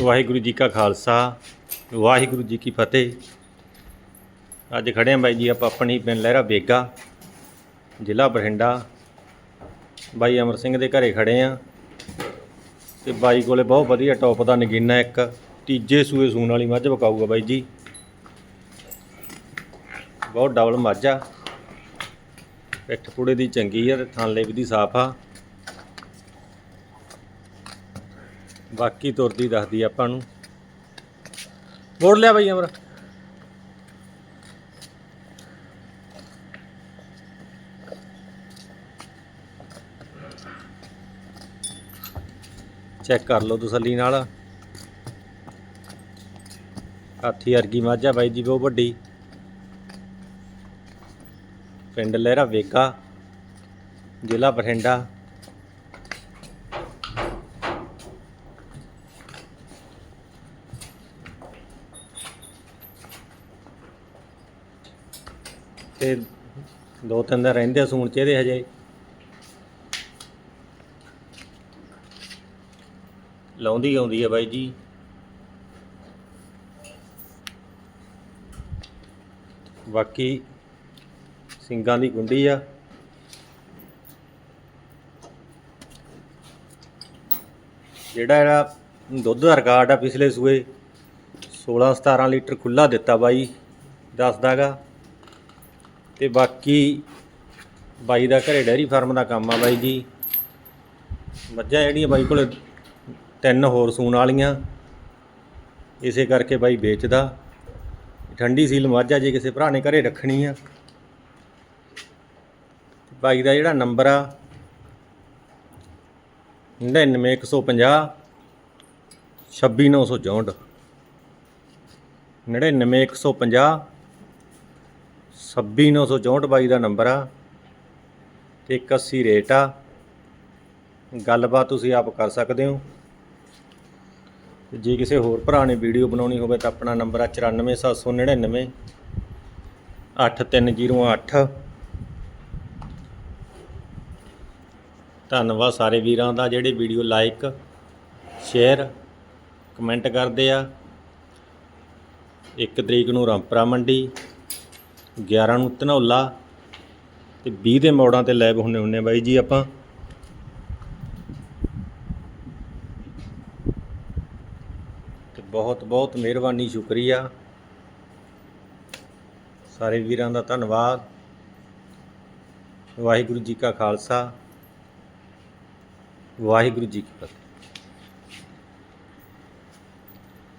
ਵਾਹਿਗੁਰੂ ਜੀ ਕਾ ਖਾਲਸਾ, ਵਾਹਿਗੁਰੂ ਜੀ ਕੀ ਫਤਿਹ। ਅੱਜ ਖੜੇ ਆਂ ਬਾਈ ਜੀ, ਆਪਾਂ ਆਪਣੀ ਪਿੰਡ ਲਹਿਰਾ ਬੇਗਾ, ਜ਼ਿਲ੍ਹਾ ਬਠਿੰਡਾ। ਬਾਈ ਅਮਰ ਸਿੰਘ ਦੇ ਘਰੇ ਖੜੇ ਆਂ ਤੇ ਬਾਈ ਕੋਲੇ ਬਹੁਤ ਵਧੀਆ ਟੌਪ ਦਾ ਨਗੀਨਾ ਇੱਕ ਤੀਜੇ ਸੂਏ ਸੂਣ ਵਾਲੀ ਮੱਝ ਬਕਾਊਗਾ ਬਾਈ ਜੀ। ਬਹੁਤ ਡਬਲ ਮੱਝ ਆ। ਪਿੱਠ ਪੁੜੇ ਦੀ ਚੰਗੀ ਆ ਤੇ ਥਾਂਲੇ ਵੀ ਦੀ ਸਾਫ਼ ਆ। ਬਾਕੀ ਤੁਰਦੀ ਦੱਸਦੀ ਆਪਾਂ ਨੂੰ। ਮੋੜ ਲਿਆ ਬਾਈ ਅਮਰ। ਚੈੱਕ ਕਰ ਲਓ ਤਸੱਲੀ ਨਾਲ। ਹਾਥੀ ਅਰਗੀ ਮਾਝਾ ਬਾਈ ਜੀ, ਬਹੁਤ ਵੱਡੀ। ਪਿੰਡ ਲਹਿਰਾ ਵੇਗਾ, ਜ਼ਿਲ੍ਹਾ ਬਠਿੰਡਾ। ਤੇ ਦੋ ਤਿੰਨ ਦਿਨ ਰਹਿੰਦੇ ਆ, ਸੂਣ ਚ ਇਹਦੇ ਹਜੇ। ਲਾਉਂਦੀ ਆਉਂਦੀ ਆ ਬਾਈ ਜੀ। ਬਾਕੀ ਸਿੰਗਾਂ ਦੀ ਗੁੰਡੀ ਆ। ਜਿਹੜਾ ਇਹਦਾ ਦੁੱਧ ਦਾ ਰਿਕਾਰਡ ਆ ਪਿਛਲੇ ਸੂਏ 16 17 ਲੀਟਰ ਖੁੱਲਾ ਦਿੱਤਾ ਬਾਈ, ਦੱਸਦਾਗਾ। ਤੇ ਬਾਕੀ ਬਾਈ ਦਾ ਘਰੇ ਡੈਰੀ ਫਾਰਮ ਦਾ ਕੰਮ ਆ ਬਾਈ ਜੀ। ਮੱਝਾਂ ਜਿਹੜੀਆਂ ਬਾਈ ਕੋਲ ਤਿੰਨ ਹੋਰ ਸੂਣ ਵਾਲੀਆਂ, ਇਸੇ ਕਰਕੇ ਬਾਈ ਵੇਚਦਾ। ਠੰਡੀ ਸੀਲ ਮੱਝ ਜੇ ਕਿਸੇ ਭਰਾ ਨੇ ਘਰੇ ਰੱਖਣੀ ਆ। ਬਾਈ ਦਾ ਜਿਹੜਾ ਨੰਬਰ ਆ 99150 26964 99150 26964 ਬਾਈ ਦਾ ਨੰਬਰ ਆ ਤੇ 81 ਰੇਟ ਆ। ਗੱਲਬਾਤ ਤੁਸੀਂ ਆਪ ਕਰ ਸਕਦੇ ਹੋ। ਜੇ ਕਿਸੇ ਹੋਰ ਭਰਾ ਨੇ ਵੀਡੀਓ ਬਣਾਉਣੀ ਹੋਵੇ ਤਾਂ ਆਪਣਾ ਨੰਬਰ ਆ 94799 8308 ਧੰਨਵਾਦ ਸਾਰੇ ਵੀਰਾਂ ਦਾ ਜਿਹੜੇ ਵੀਡੀਓ ਲਾਈਕ, ਸ਼ੇਅਰ, ਕਮੈਂਟ ਕਰਦੇ ਆ। 1 ਤਰੀਕ ਨੂੰ ਰਾਮਪੁਰਾ ਮੰਡੀ। 11 ਨੂੰ ਧਨੌਲਾ ਤੇ 20 ਦੇ ਮੋੜਾਂ ਤੇ ਲਾਈਵ ਹੁੰਨੇ ਹੁੰਨੇ ਬਾਈ ਜੀ ਆਪਾਂ। ਤੇ ਬਹੁਤ ਬਹੁਤ ਮਿਹਰਬਾਨੀ, ਸ਼ੁਕਰੀਆ। ਸਾਰੇ ਵੀਰਾਂ ਦਾ ਧੰਨਵਾਦ। ਵਾਹਿਗੁਰੂ ਜੀ ਕਾ ਖਾਲਸਾ। ਵਾਹਿਗੁਰੂ ਜੀ ਕੀ ਫਤਿਹ।